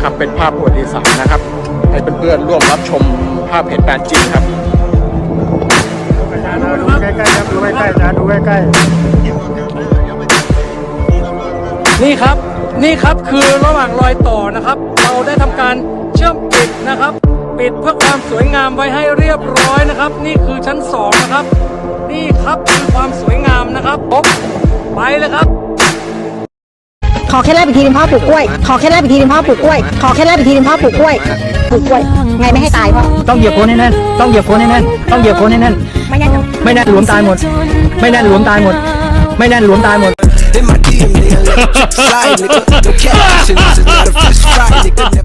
นะครับ เป็นภาพประวัติศาสตร์นะครับ ให้เพื่อนๆร่วมรับชมภาพเหตุการณ์จริงครับดูใกล้ๆครับดูใกล้ๆนะดูใกล้นี่ครับนี่ครับคือระหว่างรอยต่อนะครับ เราได้ทำการเชื่อมปิดนะครับ ปิดเพื่อความสวยงามไว้ให้เรียบร้อยนะครับ นี่คือชั้นสองนะครับ นี่ครับคือความสวยงามนะครับผมไปเลยครับ ขอแค่แรกอีกทีนึงพ่อปลูกกล้วย ขอแค่แรกอีกทีนึงพ่อปลูกกล้วย ขอแค่แรกอีกทีนึงพ่อปลูกกล้วย ปลูกกล้วย ไงไม่ให้ตายพ่อ ต้องเหยียบโคนให้แน่น ต้องเหยียบโคนให้แน่น ต้องเหยียบโคนให้แน่น ไม่แน่นไม่แน่นหลวมตายหมด ไม่แน่นหลวมตายหมด ไม่แน่นหลวมตายหมด In my DM, they a slide, nigga. No cap, shit is